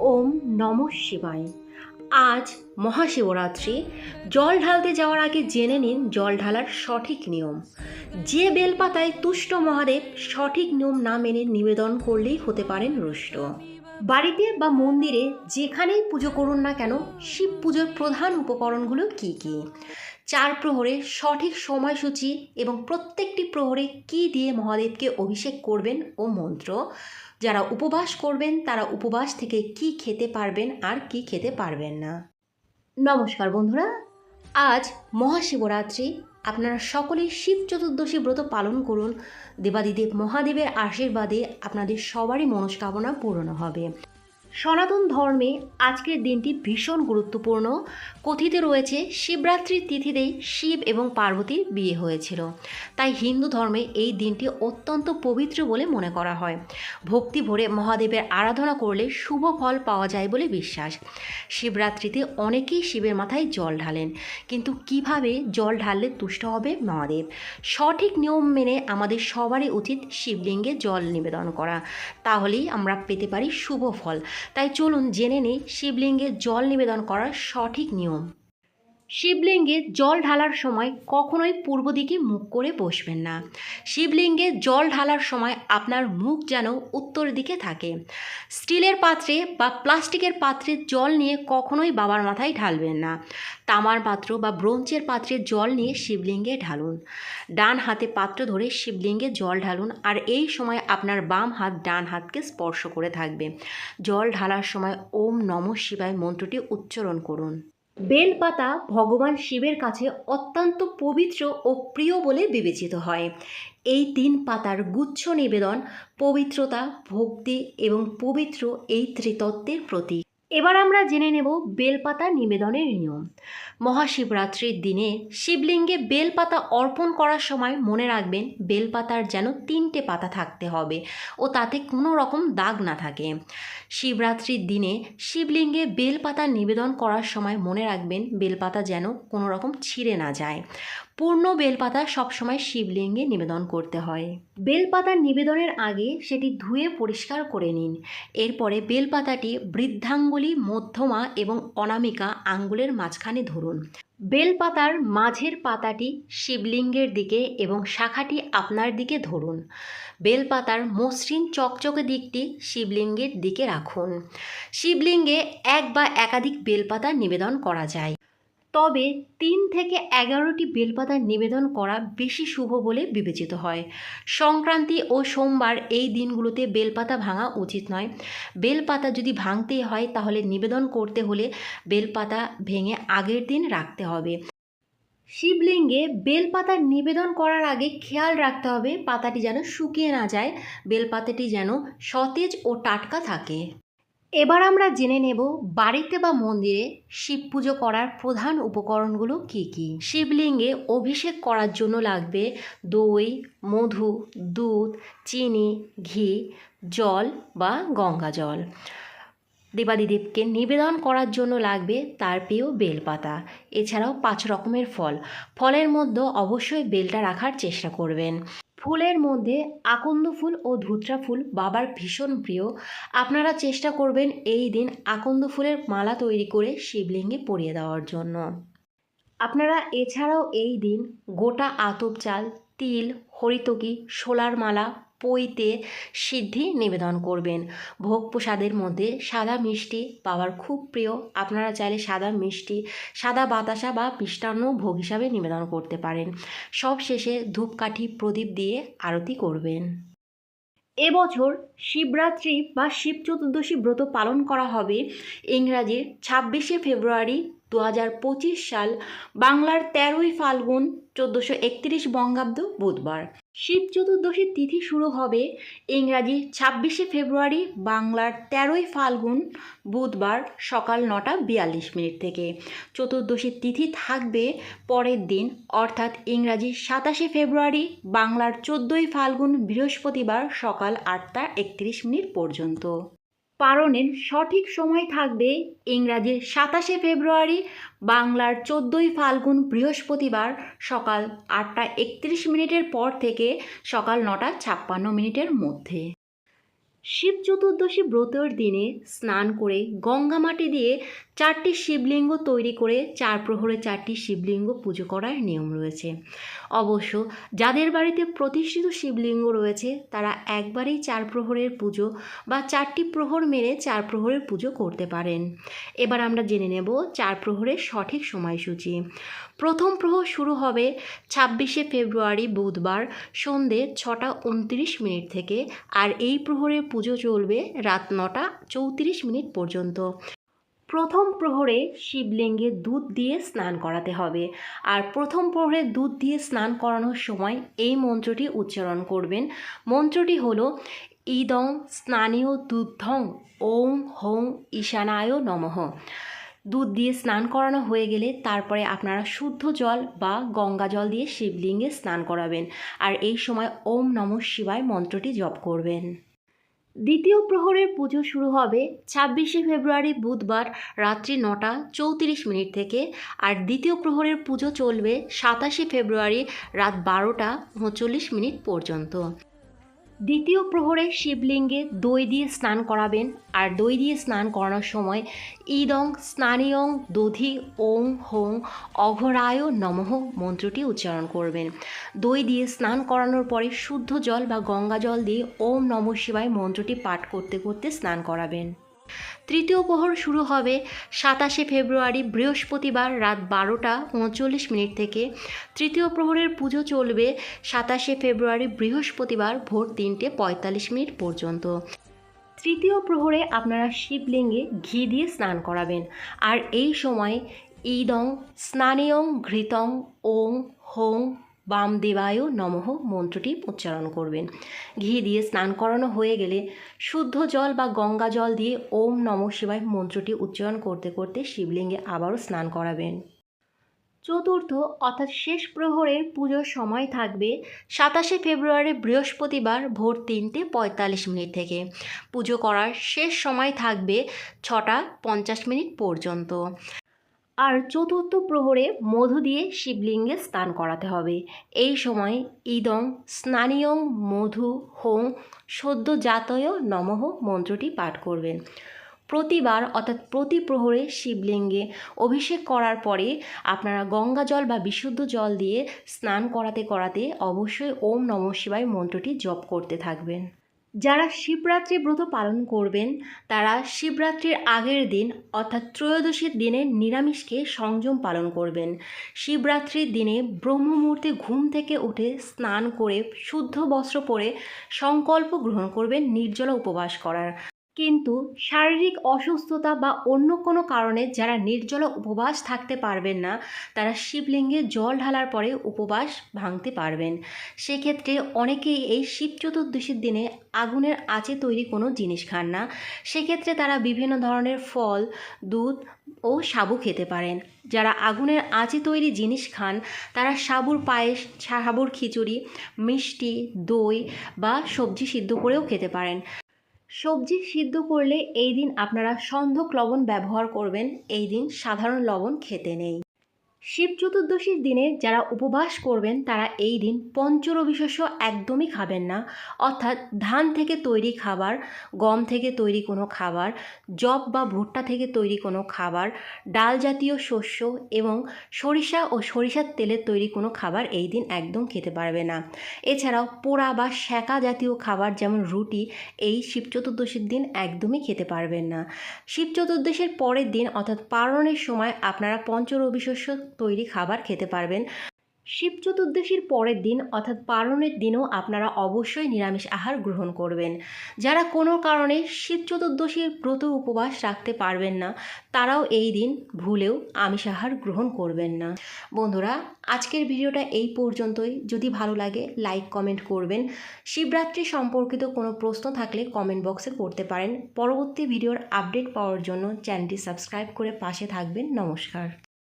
ওম নম শিবায়। আজ মহাশিবরাত্রি। জল ঢালতে যাওয়ার আগে জেনে নিন জল ঢালার সঠিক নিয়ম। যে বেলপাতায় তুষ্ট মহাদেব সঠিক নিয়ম না মেনে নিবেদন করলেই হতে পারেন রুষ্ট। বাড়িতে বা মন্দিরে যেখানেই পুজো করুন না কেন, শিব পুজোর প্রধান উপকরণগুলো কি কি? চার প্রহরে সঠিক সময়সূচি এবং প্রত্যেকটি প্রহরে কি দিয়ে মহাদেবকে অভিষেক করবেন ও মন্ত্র? যারা উপবাস করবেন, তারা উপবাস থেকে কি খেতে পারবেন আর কি খেতে পারবেন না। নমস্কার বন্ধুরা, আজ মহাশিবরাত্রি। আপনারা সকলে শিব চতুর্দশী ব্রত পালন করুন। দেবাদিদেব মহাদেবের আশীর্বাদে আপনাদের সবারই মনস্কামনা পূরণ হবে। সনাতন ধর্মে আজকের দিনটি ভীষণ গুরুত্বপূর্ণ। কথিত রয়েছে, শিবরাত্রির তিথিতেই শিব এবং পার্বতীর বিয়ে হয়েছিল। তাই হিন্দু ধর্মে এই দিনটি অত্যন্ত পবিত্র বলে মনে করা হয়। ভক্তি ভরে মহাদেবের আরাধনা করলে শুভ ফল পাওয়া যায় বলে বিশ্বাস। শিবরাত্রিতে অনেকেই শিবের মাথায় জল ঢালেন। কিন্তু কীভাবে জল ঢাললে তুষ্ট হবে মহাদেব? সঠিক নিয়ম মেনে আমাদের সবারই উচিত শিবলিঙ্গে জল নিবেদন করা। তাহলেই আমরা পেতে পারি শুভ ফল। তাই চলুন জেনে নেই শিবলিঙ্গে জল নিবেদন করার সঠিক নিয়ম। শিবলিঙ্গে জল ঢালার সময় কখনোই পূর্ব দিকে মুখ করে বসবেন না। শিবলিঙ্গে জল ঢালার সময় আপনার মুখ যেন উত্তর দিকে থাকে। স্টিলের পাত্রে বা প্লাস্টিকের পাত্রে জল নিয়ে কখনোই বাবার মাথায় ঢালবেন না। তামার পাত্র বা ব্রোঞ্চের পাত্রে জল নিয়ে শিবলিঙ্গে ঢালুন। ডান হাতে পাত্র ধরে শিবলিঙ্গে জল ঢালুন আর এই সময় আপনার বাম হাত ডান হাতকে স্পর্শ করে থাকবে। জল ঢালার সময় ওম নম শিবায় মন্ত্রটি উচ্চারণ করুন। বেলপাতা ভগবান শিবের কাছে অত্যন্ত পবিত্র ও প্রিয় বলে বিবেচিত হয়। এই তিন পাতার গুচ্ছ নিবেদন পবিত্রতা, ভক্তি এবং পবিত্র এই ত্রিতত্ত্বের প্রতীক। এবার আমরা জেনে নেব বেলপাতা নিবেদনের নিয়ম। মহাশিবরাত্রির দিনে শিবলিঙ্গে বেলপাতা অর্পণ করার সময় মনে রাখবেন বেলপাতার যেন তিনটে পাতা থাকতে হবে ও তাতে কোনো রকম দাগ না থাকে। শিবরাত্রির দিনে শিবলিঙ্গে বেলপাতা নিবেদন করার সময় মনে রাখবেন বেলপাতা যেন কোনো রকম ছিঁড়ে না যায়। পূর্ণ বেলপাতা সবসময় শিবলিঙ্গে নিবেদন করতে হয়। বেলপাতা নিবেদনের আগে সেটি ধুয়ে পরিষ্কার করে নিন। এরপরে বেলপাতাটি বৃদ্ধাঙ্গুলি, মধ্যমা এবং অনামিকা আঙ্গুলের মাঝখানে ধরুন। বেলপাতার মাঝের পাতাটি শিবলিঙ্গের দিকে এবং শাখাটি আপনার দিকে ধরুন। বেলপাতার মসৃণ চকচকে দিকটি শিবলিঙ্গের দিকে রাখুন। শিবলিঙ্গে এক বা একাধিক বেলপাতা নিবেদন করা যায়। তবে তিন থেকে এগারোটি বেলপাতা নিবেদন করা বেশি শুভ বলে বিবেচিত হয়। সংক্রান্তি ও সোমবার এই দিনগুলোতে বেলপাতা ভাঙা উচিত নয়। বেলপাতা যদি ভাঙতেই হয়, তাহলে নিবেদন করতে হলে বেলপাতা ভেঙে আগের দিন রাখতে হবে। শিবলিঙ্গে বেলপাতা নিবেদন করার আগে খেয়াল রাখতে হবে, পাতাটি যেন শুকিয়ে না যায়, বেলপাতাটি যেন সতেজ ও টাটকা থাকে। এবার আমরা জেনে নেব বাড়িতে বা মন্দিরে শিব পুজো করার প্রধান উপকরণগুলো কি কি? শিবলিঙ্গে অভিষেক করার জন্য লাগবে দই, মধু, দুধ, চিনি, ঘি, জল বা গঙ্গা জল। দেবাদিদেবকে নিবেদন করার জন্য লাগবে তার প্রিয় বেলপাতা। এছাড়াও পাঁচ রকমের ফল। ফলের মধ্যে অবশ্যই বেলটা রাখার চেষ্টা করবেন। ফুলের মধ্যে আকন্দ ফুল ও ধুত্রা ফুল বাবার ভীষণ প্রিয়। আপনারা চেষ্টা করবেন এই দিন আকন্দ ফুলের মালা তৈরি করে শিবলিঙ্গে পরিয়ে দেওয়ার জন্য। আপনারা এছাড়াও এই দিন গোটা আতপ চাল, তিল, হরিতকি, শোলার মালা পইতে সিদ্ধি নিবেদন করবেন। ভোগ প্রসাদের মধ্যে সাদা মিষ্টি পাওয়ার খুব প্রিয়। আপনারা চাইলে সাদা মিষ্টি, সাদা বাতাসা বা মিষ্টান্ন ভোগ হিসাবে নিবেদন করতে পারেন। সব শেষে ধূপকাঠি প্রদীপ দিয়ে আরতি করবেন। এবছর শিবরাত্রি বা শিব চতুর্দশী ব্রত পালন করা হবে। ইংরাজির ছাব্বিশে ফেব্রুয়ারি দু হাজার পঁচিশ সাল বাংলার তেরোই ফাল্গুন চোদ্দোশো একত্রিশ বঙ্গাব্দ বুধবার। শিব চতুর্দশীর তিথি শুরু হবে ইংরাজি ছাব্বিশে ফেব্রুয়ারি বাংলার তেরোই ফাল্গুন বুধবার সকাল নটা বিয়াল্লিশ মিনিট থেকে। চতুর্দশীর তিথি থাকবে পরের দিন, অর্থাৎ ইংরাজি সাতাশে ফেব্রুয়ারি বাংলার চোদ্দোই ফাল্গুন বৃহস্পতিবার সকাল আটটা একত্রিশ মিনিট পর্যন্ত। পালনের সঠিক সময় থাকবে ইংরাজির সাতাশে ফেব্রুয়ারি, বাংলার চোদ্দোই ফাল্গুন বৃহস্পতিবার সকাল আটটা একত্রিশ মিনিটের পর থেকে সকাল নটা ছাপ্পান্ন মিনিটের মধ্যে। শিব চতুর্দশী ব্রতের দিনে স্নান করে গঙ্গা মাটি দিয়ে চারটি শিবলিঙ্গ তৈরি করে চার প্রহরে চারটি শিবলিঙ্গ পুজো করার নিয়ম রয়েছে। অবশ্য যাদের বাড়িতে প্রতিষ্ঠিত শিবলিঙ্গ রয়েছে, তারা একবারেই চার প্রহরের পুজো বা চারটি প্রহর মেরে চার প্রহরের পুজো করতে পারেন। এবার আমরা জেনে নেব চার প্রহরের সঠিক সময়সূচি। প্রথম প্রহর শুরু হবে ছাব্বিশে ফেব্রুয়ারি বুধবার সন্ধে ছটা উনত্রিশ মিনিট থেকে, আর এই প্রহরের পুজো চলবে রাত নটা চৌত্রিশ মিনিট পর্যন্ত। প্রথম প্রহরে শিবলিঙ্গে দুধ দিয়ে স্নান করাতে হবে। আর প্রথম প্রহরে দুধ দিয়ে স্নান করানোর সময় এই মন্ত্রটি উচ্চারণ করবেন। মন্ত্রটি হলো, ইদং স্নানীয় দুধং ওং হং ঈশানায় নমঃ। দুধ দিয়ে স্নান করানো হয়ে গেলে তারপরে আপনারা শুদ্ধ জল বা গঙ্গা জল দিয়ে শিবলিঙ্গে স্নান করাবেন। আর এই সময় ওম নম শিবায় মন্ত্রটি জপ করবেন। দ্বিতীয় প্রহরের পুজো শুরু হবে ছাব্বিশে ফেব্রুয়ারি বুধবার রাত্রি নটা চৌত্রিশ মিনিট থেকে আর দ্বিতীয় প্রহরের পুজো চলবে সাতাশে ফেব্রুয়ারি রাত বারোটা উনচল্লিশ মিনিট পর্যন্ত। দ্বিতীয় প্রহরে শিবলিঙ্গে দই দিয়ে স্নান করাবেন। আর দই দিয়ে স্নান করানোর সময় ইদং স্নানিয়ং দধি ওং হোং অঘরায় নমঃ মন্ত্রটি উচ্চারণ করবেন। দই দিয়ে স্নান করানোর পরে শুদ্ধ জল বা গঙ্গা জল দিয়ে ওম নম শিবায় মন্ত্রটি পাঠ করতে করতে স্নান করাবেন। তৃতীয় প্রহর শুরু হবে সাতাশে ফেব্রুয়ারি, বৃহস্পতিবার রাত বারোটা উনচল্লিশ মিনিট থেকে। তৃতীয় প্রহরের পুজো চলবে সাতাশে ফেব্রুয়ারি, বৃহস্পতিবার ভোর তিনটে পঁয়তাল্লিশ মিনিট পর্যন্ত। তৃতীয় প্রহরে আপনারা শিবলিঙ্গে ঘি দিয়ে স্নান করাবেন। আর এই সময় ইদং স্নানীয়ং ঘৃতং ওং হোং বামদেবায় নমঃ মন্ত্রটি উচ্চারণ করবেন। ঘি দিয়ে স্নান করানো হয়ে গেলে শুদ্ধ জল বা গঙ্গা জল দিয়ে ওম নম শিবায় মন্ত্রটি উচ্চারণ করতে করতে শিবলিঙ্গে আবারও স্নান করাবেন। চতুর্থ, অর্থাৎ শেষ প্রহরের পুজোর সময় থাকবে সাতাশে ফেব্রুয়ারি বৃহস্পতিবার ভোর তিনটে পঁয়তাল্লিশ মিনিট থেকে। পুজো করার শেষ সময় থাকবে ছটা পঞ্চাশ মিনিট পর্যন্ত। আর চতুর্থ প্রহরে মধু দিয়ে শিবলিঙ্গে স্নান করাতে হবে। এই সময় ইদং স্নানীয়ং মধু হোং সদ্য জাতয় নমঃ মন্ত্রটি পাঠ করবেন। প্রতিবার অর্থাৎ প্রতি প্রহরে শিবলিঙ্গে অভিষেক করার পরে আপনারা গঙ্গা জল বা বিশুদ্ধ জল দিয়ে স্নান করাতে করাতে অবশ্যই ওম নম শিবায় মন্ত্রটি জপ করতে থাকবেন। যারা শিবরাত্রি ব্রত পালন করবেন, তারা শিবরাত্রির আগের দিন, অর্থাৎ ত্রয়োদশীর দিনে নিরামিষকে সংযম পালন করবেন। শিবরাত্রির দিনে ব্রহ্ম মুহূর্তে ঘুম থেকে উঠে স্নান করে, শুদ্ধ বস্ত্র পরে সংকল্প গ্রহণ করবেন, নির্জলা উপবাস করার। কিন্তু শারীরিক অসুস্থতা বা অন্য কোনো কারণে যারা নির্জলা উপবাস থাকতে পারবেন না, তারা শিবলিঙ্গে জল ঢালার পরে উপবাস ভাঙতে পারবেন। সেক্ষেত্রে অনেকেই এই শিব চতুর্দশীর দিনে আগুনের আঁচে তৈরি কোনো জিনিস খান না। সেক্ষেত্রে তারা বিভিন্ন ধরনের ফল, দুধ ও সাবু খেতে পারেন। যারা আগুনের আঁচে তৈরি জিনিস খান, তারা সাবুর পায়েস, সাবুর খিচুড়ি, মিষ্টি, দই বা সবজি সিদ্ধ করেও খেতে পারেন। সবজি সিদ্ধ করলে এই দিন আপনারা সন্ধক লবণ ব্যবহার করবেন। এই দিন সাধারণ লবণ খেতে নেই। শিব চতুর্দশীর দিনে যারা উপবাস করবেন, তারা এই দিন পঞ্চরবি শস্য একদমই খাবেন না। অর্থাৎ ধান থেকে তৈরি খাবার, গম থেকে তৈরি কোনো খাবার জব বা ভুট্টা থেকে তৈরি কোনো খাবার, ডাল জাতীয় শস্য এবং সরিষা ও সরিষার তেলের তৈরি কোনো খাবার এই দিন একদম খেতে পারবে না। এছাড়াও পোড়া বা শ্যাকা জাতীয় খাবার যেমন রুটি, এই শিব চতুর্দশীর দিন একদমই খেতে পারবেন না। শিব চতুর্দশীর পরের দিন, অর্থাৎ পালনের সময়, আপনারা পঞ্চরবি শস্য তৈরি খাবার খেতে পারবেন। শিব চতুর্দশীর পরের দিন অর্থাৎ পালনের দিনও আপনারা অবশ্যই নিরামিষ আহার গ্রহণ করবেন। যারা কোনো কারণে শিব চতুর্দশীর ব্রত উপবাস রাখতে পারবেন না, তারাও এই দিন ভুলেও আমিষ আহার গ্রহণ করবেন না। বন্ধুরা, আজকের ভিডিওটা এই পর্যন্তই। যদি ভালো লাগে, লাইক, কমেন্ট করবেন। শিবরাত্রি সম্পর্কিত কোনো প্রশ্ন থাকলে কমেন্ট বক্সে করতে পারেন। পরবর্তী ভিডিওর আপডেট পাওয়ার জন্য চ্যানেলটি সাবস্ক্রাইব করে পাশে থাকবেন। নমস্কার।